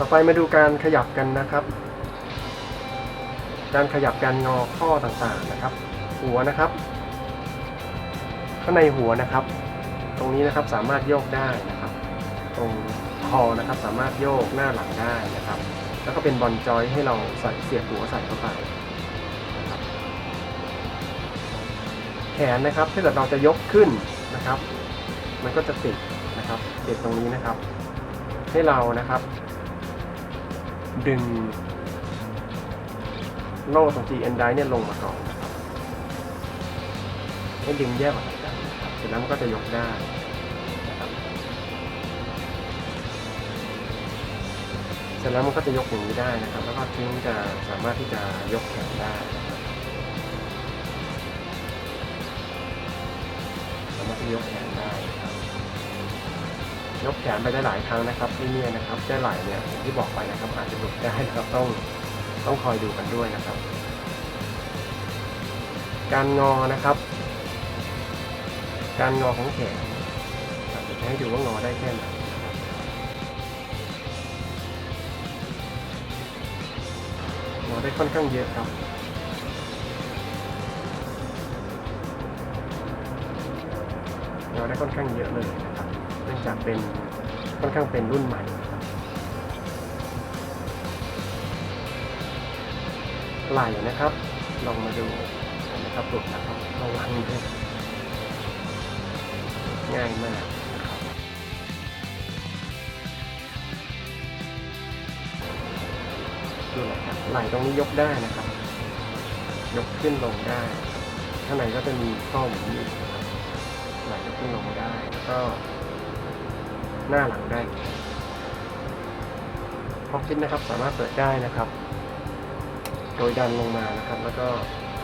ต่อไปมาดูการขยับกันนะครับ การขยับการงอข้อต่างๆนะครับ หัวนะครับ ข้างในหัวนะครับ ตรงนี้นะครับสามารถโยกได้นะครับ ตรงคอนะครับ สามารถโยกหน้าหลังได้นะครับ แล้วก็เป็นบอลจอยให้เราใส่เสียบหัวใส่เข้าไปนะครับแขนนะครับถ้าเกิดเราจะยกขึ้นนะครับ มันก็จะติดนะครับติดตรงนี้นะครับ ให้เรานะครับ ดึงโล่ตรง G N d i เนี่ยลงมาก่อนให้ดึงแยกออกจากกันเสร็จแล้วมันก็จะยกได้เสร็จแล้วมันก็จะยกอย่างนี้ได้นะครับ แล้วก็ทิ้งจะสามารถที่จะยกแขนได้ สามารถที่ยกแขนได้ครับ ยกแขนไปได้หลายครั้งนะครับที่เนี่ยนะครับได้ไหลเนี่ยอย่างที่บอกไปนะครับอาจจะหลุดได้นะครับต้องต้องคอยดูกันด้วยนะครับ การงอนะครับ การงอของแขนครับเดี๋ยวจะให้ดูว่างอได้แค่ไหนงอได้ค่อนข้างเยอะครับงอได้ค่อนข้างเยอะเลย นะเป็นค่อนข้างเป็นรุ่นใหม่ครับไหลนะครับ ลองมาดูนะครับหลุดนะครับระวังด้วยง่ายมากนะครับดูนะครับไหลตรงนี้ยกได้นะครับ ยกขึ้นลงได้ข้างในก็จะมีข้อหมุนอยู่นะครับไหลยกขึ้นลงได้แล้วก็ หน้าหลังได้พ็อกซิทนะครับ สามารถเปิดได้นะครับ โดยดันลงมานะครับ แล้วก็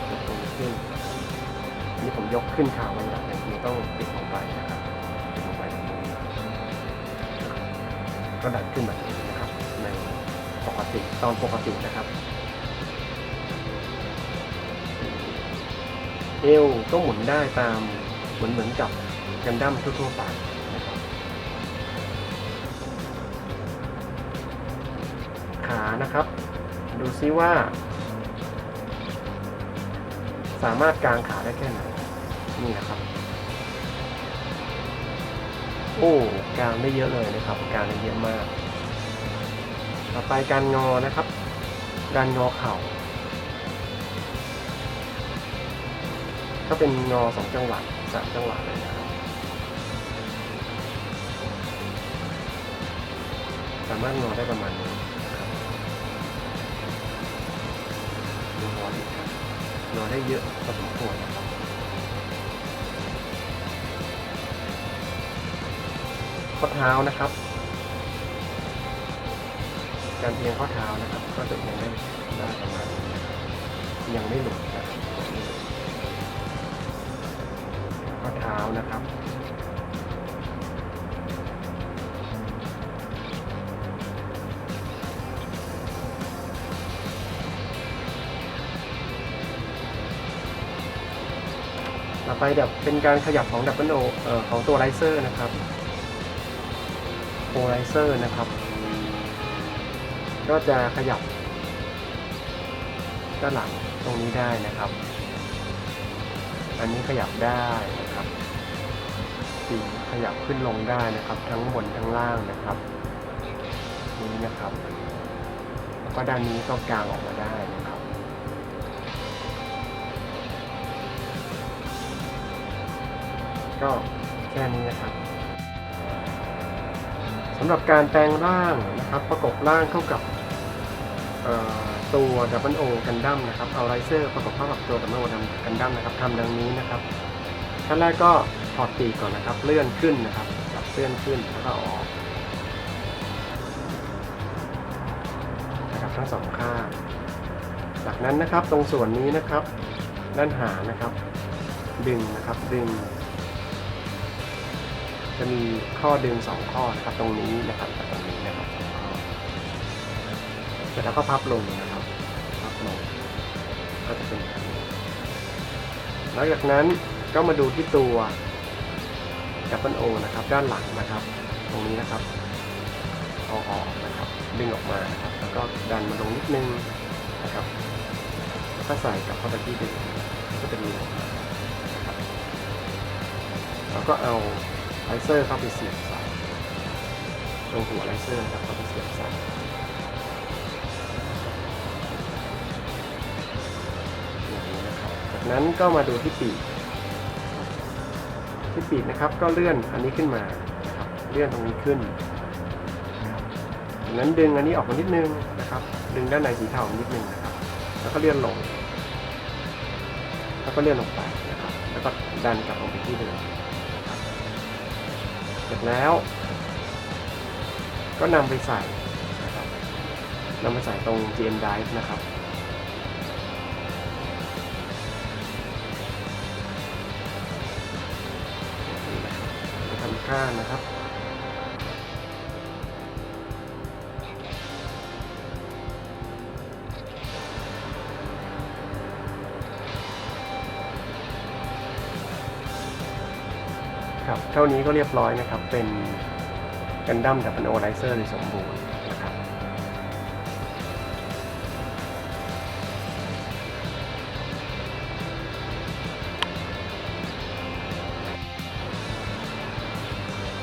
ยกตรงขึ้นนี่ผมยกขึ้นข่าวไว้แบบนี้ต้องปิดลงไปนะครับปิดลงไปแบบนี้ก็ดันขึ้นแบบนี้นะครับ ในปกติตอนปกตินะครับเอวก็หมุนได้ตามเหมือนเหมือนกับกันดั้มทั่วๆไป นะครับขานะครับ ดูซิว่า สามารถกางขาได้แค่ไหน นี่นะครับ โอ้กางได้เยอะเลยนะครับ กางได้เยอะมาก ต่อไปการงอนะครับ การงอเข่าก็เป็นงอสองจังหวะสามจังหวะเลยนะครับสามารถงอได้ประมาณนี้ ดูงอดีครับงอได้เยอะพอสมควรนะครับข้อเท้านะครับ การเอียงข้อเท้านะครับ ก็จะเอียงได้ได้ประมาณนี้นะครับยังไม่หลุดนะครับข้อเท้านะครับ ไปแบบเป็นการขยับของดับเบิลโอของตัวไรเซอร์นะครับโปรไรเซอร์นะครับ ก็จะขยับด้านหลังตรงนี้ได้นะครับ อันนี้ขยับได้นะครับปีขยับขึ้นลงได้นะครับ ทั้งบนทั้งล่างนะครับ นี้นะครับ แล้วก็ด้านนี้ก็กางออกมาได้ ก็แค่นี้นะครับสำหรับการแปลงร่างนะครับ ประกบร่างเข้ากับตัวดับเบิลโอกันดั้มนะครับเอาไรเซอร์ประกบเข้ากับตัวดับเบิลโอกันดั้มนะครับทำดังนี้นะครับขั้นแรกก็ถอดปีกก่อนนะครับ เลื่อนขึ้นนะครับจับเลื่อนขึ้นแล้วก็ออกนะครับทั้งสองข้างจากนั้นนะครับตรงส่วนนี้นะครับ ด้านหานะครับ ดึงนะครับดึง จะมีข้อดึงสองข้อนะครับตรงนี้นะครับกับตรงนี้นะครับเสร็จแล้วก็พับลงนะครับพับลงก็จะเป็นแบบนี้หลังจากนั้นก็มาดูที่ตัวดับเบิลโอนะครับ ด้านหลังนะครับ ตรงนี้นะครับเอาออกนะครับ ดึงออกมานะครับ แล้วก็ดันมาลงนิดนึงนะครับแล้วก็ใส่กับเข้าไปที่เดิมก็จะมีออกมานะครับแล้วก็เอา ไลเซอร์เข้าไปเสียบใส่ตรงหัวไลเซอร์นะครับเข้าไปเสียบใส่อย่างนี้นะครับจากนั้นก็มาดูที่ปีกที่ปีกนะครับก็เลื่อนอันนี้ขึ้นมานะครับเลื่อนตรงนี้ขึ้นจากนั้นดึงอันนี้ออกมานิดนึงนะครับ ดึงด้านในสีเทาออกนิดนึงนะครับ แล้วก็เลื่อนลง แล้วก็เลื่อนลงไปนะครับ แล้วก็ดันกลับลงไปที่เดิม ร็จแล้ว ก็นำไปใส่นะครับนำไปใส่ตรง GM Drive นะครับนี่นะครับจะทำค่านะครับ ครับเท่านี้ก็เรียบร้อยนะครับ เป็นกันดั้มดับเบิลโอไลเซอร์สมบูรณ์นะครับ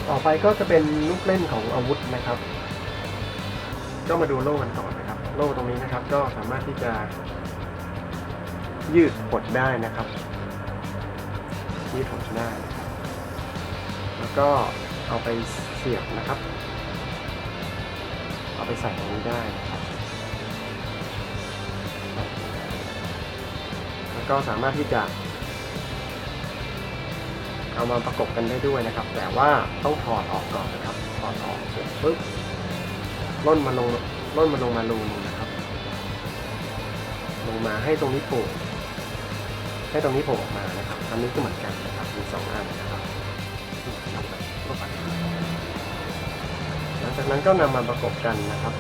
ต่อไปก็จะเป็นลูกเล่นของอาวุธนะครับ ก็มาดูโล่กันก่อนนะครับ โล่ตรงนี้นะครับ ก็สามารถที่จะ ยืดหดได้นะครับยืดหดได้ ก็เอาไปเสียบนะครับ เอาไปใส่ตรงนี้ได้ครับ แล้วก็สามารถที่จะ เอามาประกบกันได้ด้วยนะครับ แต่ว่าต้องถอดออกก่อนนะครับ ถอดออกเสร็จปุ๊บล่นมาลงล่นมาลงมารูนึงนะครับ ลงมาให้ตรงนี้โผล่ให้ตรงนี้โผล่ออกมานะครับอันนี้ก็เหมือนกันนะครับมีสองอันนะครับ งไปลงไปหลังจากนั้นก็นำมาประกบกันนะครับ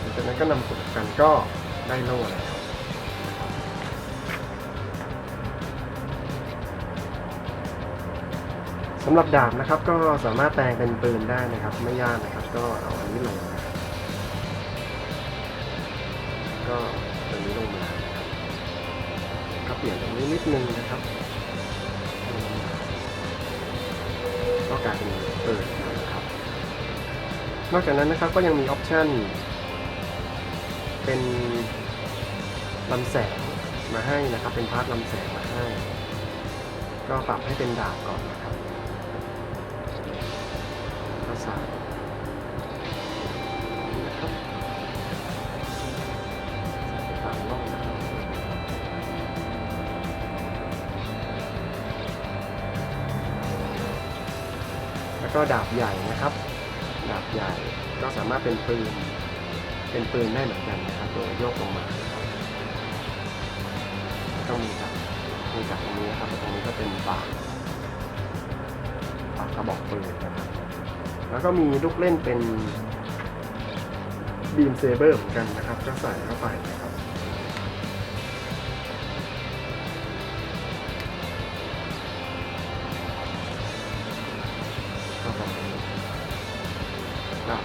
หลังจากนั้นก็นำประกบกันก็ได้โล่แล้วสำหรับดาบนะครับก็สามารถแปลงเป็นปืนได้นะครับ ไม่ยากนะครับ ก็เอาอันนี้ลงนะ นิดนึงนะครับก็กลายเป็นปืนนะครับ นอกจากนั้นนะครับก็ยังมีออปชันเป็นลำแสงมาให้นะครับ เป็นพาร์ทลำแสงมาให้ ก็ปรับให้เป็นดาบก่อนนะครับ ก็ดาบใหญ่นะครับ ดาบใหญ่ก็สามารถเป็นปืน เป็นปืนได้เหมือนกันนะครับโดยโยกลงมาก็มีจับมีจับตรงนี้นะครับตรงนี้ก็เป็นปากปากกระบอกปืนนะครับ แล้วก็มีลูกเล่นเป็นบีมเซเบอร์เหมือนกันนะครับก็ใส่เข้าไปนะครับ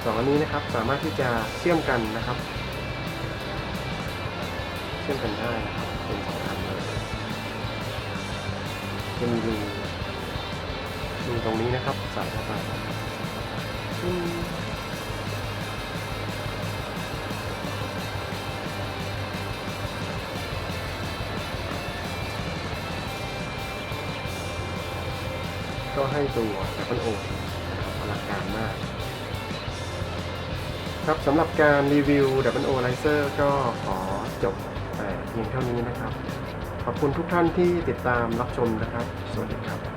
สองอันนี้นะครับสามารถที่จะเชื่อมกันนะครับ เชื่อมกันได้นะครับเป็นสองอันเลยจะมีรูรูตรงนี้นะครับใส่เข้าไปก็ให้ตัวแอปเปิลโอนะครับอลังการมาก ครับสำหรับการรีวิว w o l i z e r ก็ขอจบแต่เพียงเท่านี้นะครับ ขอบคุณทุกท่านที่ติดตามรับชมนะครับ สวัสดีครับ